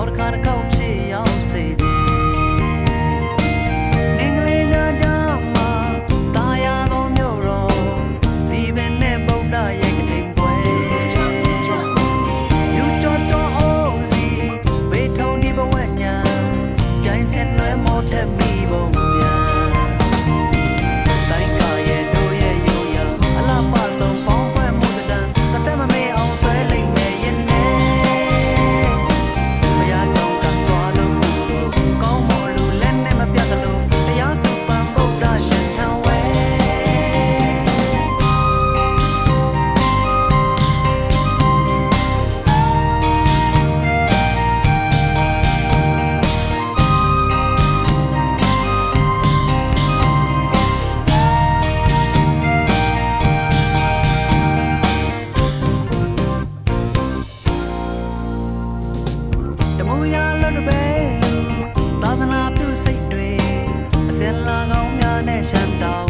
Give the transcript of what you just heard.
orkan kau လို့ပဲလို့သာသနာပြုစိတ်တွေအစင်လာကောင်းများနဲ့ရှမ်းတောင်း